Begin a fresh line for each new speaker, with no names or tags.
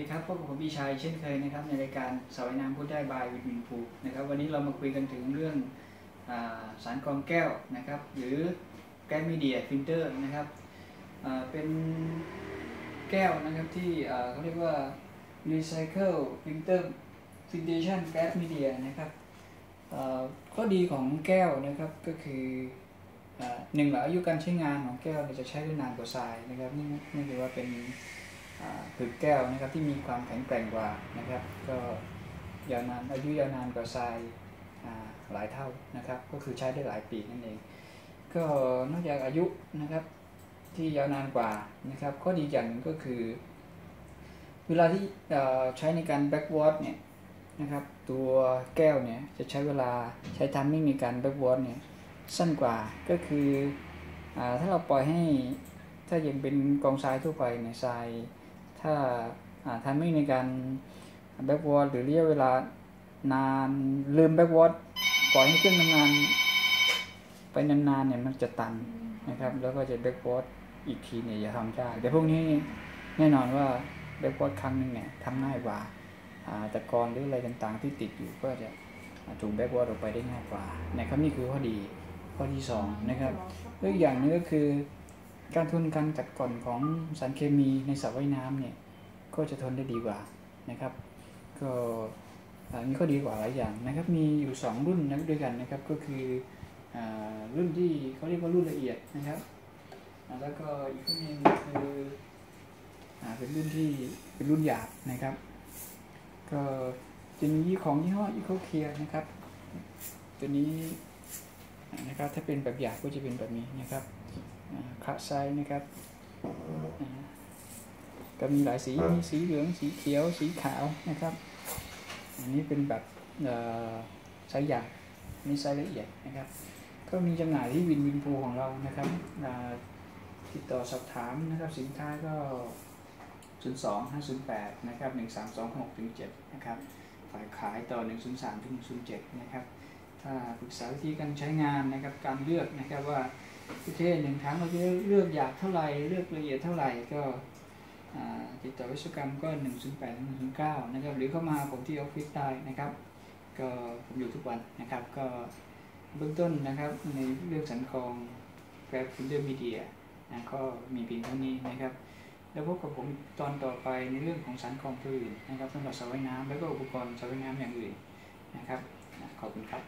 ดีครับพบกับผมพี่ชัยเช่นเคยนะครับในรายการสายน้ำพูดได้บายวินวินภูนะครับวันนี้เรามาคุยกันถึงเรื่องอาสารกรองแก้วนะครับหรือแก๊สมีเดียฟิลเตอร์นะครับเป็นแก้วนะครับที่เขาเรียกว่า Recycle Filter Filtration Gas Media นะครับข้อดีของแก้วนะครับก็คืออหนึ่งหรออายุการใช้งานของแก้วจะใช้ได้นานกว่าทรายนะครับนี่นี่ถือว่าเป็น อ่าผึกแก้วนะครับที่มีความแข็งแกร่งกว่านะครับ ก็ยาวนานอายุยาวนานกว่าทรายหลายเท่านะครับ ก็คือใช้ได้หลายปีนั่นเอง ก็นอกจากอายุนะครับที่ยาวนานกว่านะครับข้อดีอย่างหนึ่งก็คือ เวลาที่ใช้ในการแบ็กวอตเนี่ยนะครับตัวแก้วเนี่ยจะใช้เวลาใช้ทัมมิ่งในการแบ็กวอตเนี่ยสั้นกว่าก็คืออถ้าเราปล่อยให้ถ้ายังเป็นกองทรายทั่วไปในยทราย ถ้าทัมมิ่งในการแบ็กวอร์ดหรือระยะเวลานานลืมแบ็กวอร์ดปล่อยให้เครื่องทำงาน ไปนานๆเนี่ยมันจะตันนะครับ แล้วก็จะแบ็กวอร์ดอีกทีเนี่ยจะทำยากแต่พวกนี้แน่นอนว่าแบ็กวอร์ดครั้งหนึงเนี่ยทำง่ายกว่าอ่าตะกอนหรืออะไรต่างๆ ที่ติดอยู่ก็จะถูกแบ็กวอร์ดออกไปได้ง่ายกว่านะครับนี่คือข้อดีข้อที่สองนะครับแล้วอีกอย่างหนึงก็คือ การทนการกัดก่อนของสารเคมีในสระว่ายน้ำเนี่ยก็จะทนได้ดีกว่านะครับก็อันนี้ก็ดีกว่าหลายอย่างนะครับมีอยู่ 2 รุ่นนะด้วยกันนะครับก็คืออารุ่นที่เขาเรียกว่ารุ่นละเอียดนะครับแล้วก็อีกรุ่นหนึงคืออาเป็นรุ่นที่เป็นรุ่นหยาบนะครับ ก็จะมีของยี่ห้ออีโคเคียนะครับ ตัวนี้นะครับถ้าเป็นแบบหยาบก็จะเป็นแบบนี้นะครับ คาไซนะครับก็มีหลายสีมีสีเหลืองสีเขียวสีขาวนะครับ อันนี้เป็นแบบเอ่อไซส์ใหญ่นี่ไซส์ละเอียดนะครับ ก็มีจำหน่ายที่วินวินพูของเรานะครับติดต่อสอบถามนะครับสินค้าก็ 02 508 นะครับ 1326-7 นะครับ ฝ่ายขายต่อ 103ถึง107 นะครับ ปรึกษาวิธีการใช้งานนะครับการเลือกนะครับว่าโอเคหนึ่งครั้งเราจะเลือกหยาบเท่าไหร่เลือกละเอียดเท่าไหร่ก็ติดต่อวิศวกรรมก็ 1 0 8 1 0 9 นะครับ หรือเข้ามาผมที่ออฟฟิศได้นะครับ ก็ผมอยู่ทุกวันนะครับ ก็เบื้องต้นนะครับในเรื่องสันคองแกร็บฟิลเตอร์มีเดียนะก็มีเพียงเท่านี้นะครับ แล้วพบกับผมตอนต่อไปในเรื่องของสันคองอื่นนะครับสำหรับสระว่ายน้ำแล้วก็อุปกรณ์สระว่ายน้ำอย่างอื่นนะครับ carbon cap.